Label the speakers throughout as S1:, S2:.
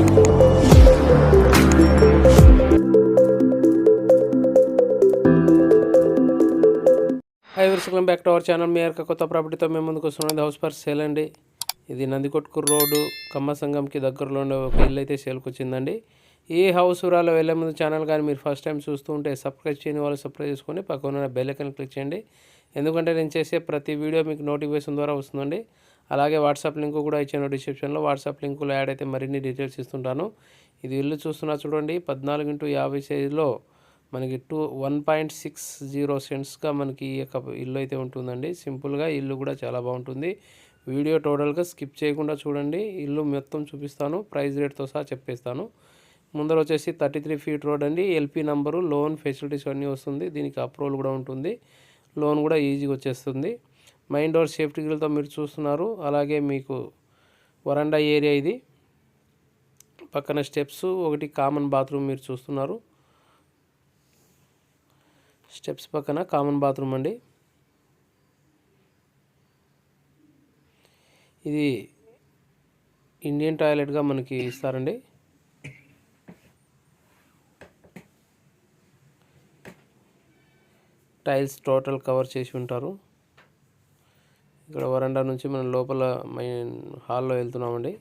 S1: Hi welcome back to our channel మీ యొక్క కొత్త ప్రాపర్టీతో మేము ముందుకు వస్తున్నది హౌస్ ఫర్ సేల్ అండి. ఇది నందికొట్కూరు రోడ్డు కమ్మ సంఘంకి దగ్గరలో ఉండే ఒక ఇల్లు అయితే సేల్కి వచ్చిందండి. ఈ హౌస్ ఊరాలో వెళ్ళే ముందు ఛానల్ కానీ మీరు ఫస్ట్ టైం చూస్తూ ఉంటే సబ్స్క్రైబ్ చేయని వాళ్ళు సబ్స్క్రైబ్ చేసుకొని పక్కన బెల్ ఐకన్ క్లిక్ చేయండి. ఎందుకంటే నేను చేసే ప్రతి వీడియో మీకు నోటిఫికేషన్ ద్వారా వస్తుందండి. అలాగే వాట్సాప్ లింక్ కూడా ఇచ్చాను డిస్క్రిప్షన్లో. వాట్సాప్ లింకులో యాడ్ అయితే మరిన్ని డీటెయిల్స్ ఇస్తుంటాను. ఇది ఇల్లు చూస్తున్నా చూడండి పద్నాలుగు ఇంటూ యాభై సైజులో మనకి two one point six zero సెంట్స్గా మనకి ఈ యొక్క ఇల్లు అయితే ఉంటుందండి. సింపుల్గా ఇల్లు కూడా చాలా బాగుంటుంది. వీడియో టోటల్గా స్కిప్ చేయకుండా చూడండి. ఇల్లు మొత్తం చూపిస్తాను ప్రైస్ రేట్తో సహా చెప్పేస్తాను. ముందర వచ్చేసి థర్టీ త్రీ ఫీట్ రోడ్ అండి. ఎల్పీ నంబరు లోన్ ఫెసిలిటీస్ అన్నీ వస్తుంది. దీనికి అప్రూవల్ కూడా ఉంటుంది. లోన్ కూడా ఈజీగా వచ్చేస్తుంది. మైండ్ డోర్ సేఫ్టీ గ్రిల్తో మీరు చూస్తున్నారు. అలాగే మీకు వరండా ఏరియా ఇది. పక్కన స్టెప్స్ ఒకటి కామన్ బాత్రూమ్ మీరు చూస్తున్నారు. స్టెప్స్ పక్కన కామన్ బాత్రూమ్ అండి. ఇది ఇండియన్ టాయిలెట్గా మనకి ఇస్తారండి. టైల్స్ టోటల్ కవర్ చేసి ఉంటారు. ఇక్కడ వరండా నుంచి మనం లోపల మెయిన్ హాల్లో వెళ్తున్నామండి.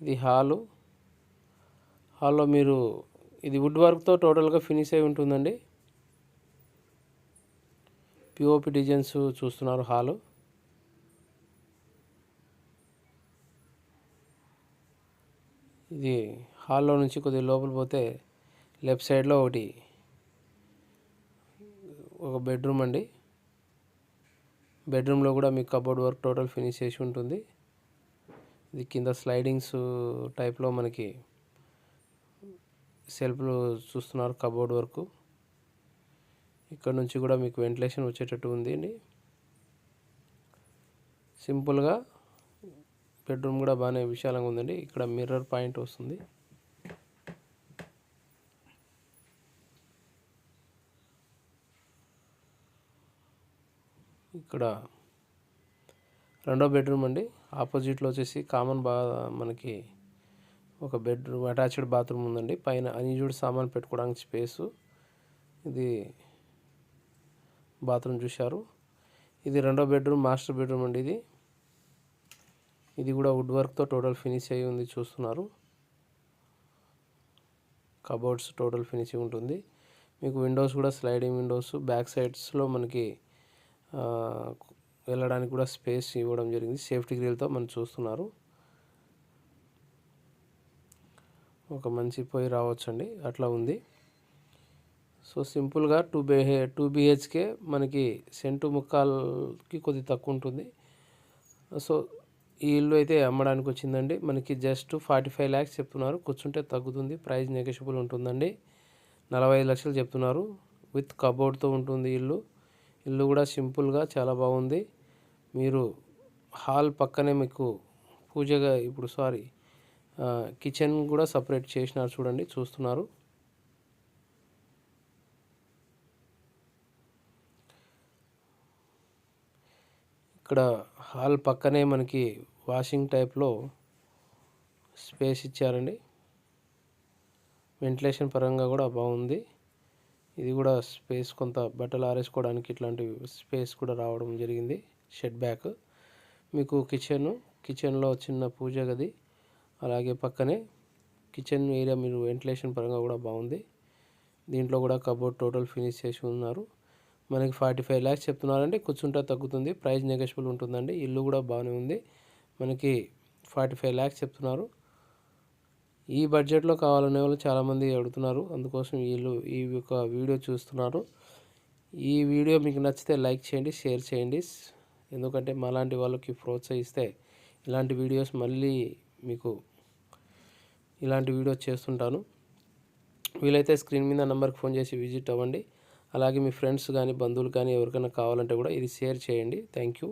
S1: ఇది హాలు హాల్లో మీరు ఇది వుడ్ వర్క్తో టోటల్గా ఫినిష్ అయి ఉంటుందండి. పిఓపి డిజైన్స్ చూస్తున్నారు హాలు ఇది హాల్లో నుంచి కొద్దిగా లోపల పోతే లెఫ్ట్ సైడ్లో ఒకటి ఒక బెడ్రూమ్ అండి. బెడ్రూమ్లో కూడా మీకు కబోర్డ్ వర్క్ టోటల్ ఫినిష్ చేసి ఉంటుంది. ఇది కింద స్లైడింగ్స్ టైప్లో మనకి సెల్ఫ్లు చూస్తున్నారు కబోర్డ్ వర్క్. ఇక్కడ నుంచి కూడా మీకు వెంటిలేషన్ వచ్చేటట్టు ఉంది అండి. సింపుల్గా బెడ్రూమ్ కూడా బాగానే విశాలంగా ఉందండి. ఇక్కడ మిర్రర్ పాయింట్ వస్తుంది. ఇక్కడ రెండో బెడ్రూమ్ అండి. ఆపోజిట్లో వచ్చేసి కామన్ బా మనకి ఒక బెడ్రూమ్ అటాచ్డ్ బాత్రూమ్ ఉందండి. పైన అన్యూజ్డ్ సామాన్ పెట్టుకోవడానికి స్పేసు. ఇది బాత్రూమ్ చూశారు. ఇది రెండో బెడ్రూమ్ మాస్టర్ బెడ్రూమ్ అండి ఇది. ఇది కూడా వుడ్ వర్క్తో టోటల్ ఫినిష్ అయ్యి ఉంది చూస్తున్నారు. కబోర్డ్స్ టోటల్ ఫినిషింగ్ ఉంటుంది. మీకు విండోస్ కూడా స్లైడింగ్ విండోస్ బ్యాక్ సైడ్స్లో మనకి వెళ్ళడానికి కూడా స్పేస్ ఇవ్వడం జరిగింది. సేఫ్టీ గ్రిల్తో మనం చూస్తున్నారు. ఒక మంచి పొయ్యి రావచ్చండి. అట్లా ఉంది. సో సింపుల్గా టూ బిహే టూ బిహెచ్కే మనకి సెంటు ముక్కాల్కి కొద్ది తక్కువ ఉంటుంది. సో ఈ ఇల్లు అయితే అమ్మడానికి వచ్చిందండి. మనకి జస్ట్ ఫార్టీ ఫైవ్ ల్యాక్స్ చెప్తున్నారు. కూర్చుంటే తగ్గుతుంది. ప్రైస్ నెగోషియబుల్ ఉంటుందండి. నలభై ఐదు లక్షలు చెప్తున్నారు. విత్ కబోర్డ్తో ఉంటుంది ఇల్లు. ఇల్లు కూడా సింపుల్గా చాలా బాగుంది. మీరు హాల్ పక్కనే మీకు పూజగా ఇప్పుడు సారీ కిచెన్ కూడా సపరేట్ చేసినారు చూడండి చూస్తున్నారు. ఇక్కడ హాల్ పక్కనే మనకి వాషింగ్ టైప్లో స్పేస్ ఇచ్చారండి. వెంటిలేషన్ పరంగా కూడా బాగుంది. ఇది కూడా స్పేస్ కొంత బట్టలు ఆరేసుకోవడానికి ఇట్లాంటి స్పేస్ కూడా రావడం జరిగింది షెడ్ బ్యాక్. మీకు కిచెన్ కిచెన్లో చిన్న పూజ గది అలాగే పక్కనే కిచెన్ ఏరియా మీరు వెంటిలేషన్ పరంగా కూడా బాగుంది. దీంట్లో కూడా కబోర్డ్ టోటల్ ఫినిష్ చేసి ఉన్నారు. మనకి ఫార్టీ ఫైవ్ ల్యాక్స్ చెప్తున్నారంటే కూర్చుంటే తగ్గుతుంది ప్రైస్ నెగోషియబుల్ ఉంటుందండి ఇల్లు కూడా బాగానే ఉంది. మనకి ఫార్టీ ఫైవ్ ల్యాక్స్ చెప్తున్నారు. ఈ బడ్జెట్లో కావాలనే వాళ్ళు చాలామంది అడుగుతున్నారు. అందుకోసం వీళ్ళు ఈ యొక్క వీడియో చూస్తున్నారు. ఈ వీడియో మీకు నచ్చితే లైక్ చేయండి షేర్ చేయండి. ఎందుకంటే మాలాంటి వాళ్ళకి ప్రోత్సహిస్తే ఇలాంటి వీడియోస్ మళ్ళీ మీకు ఇలాంటి వీడియోస్ చేస్తుంటాను. వీలైతే స్క్రీన్ మీద నెంబర్కి ఫోన్ చేసి విజిట్ అవ్వండి. అలాగే మీ ఫ్రెండ్స్ కానీ బంధువులు కానీ ఎవరికైనా కావాలంటే కూడా ఇది షేర్ చేయండి. Thank you.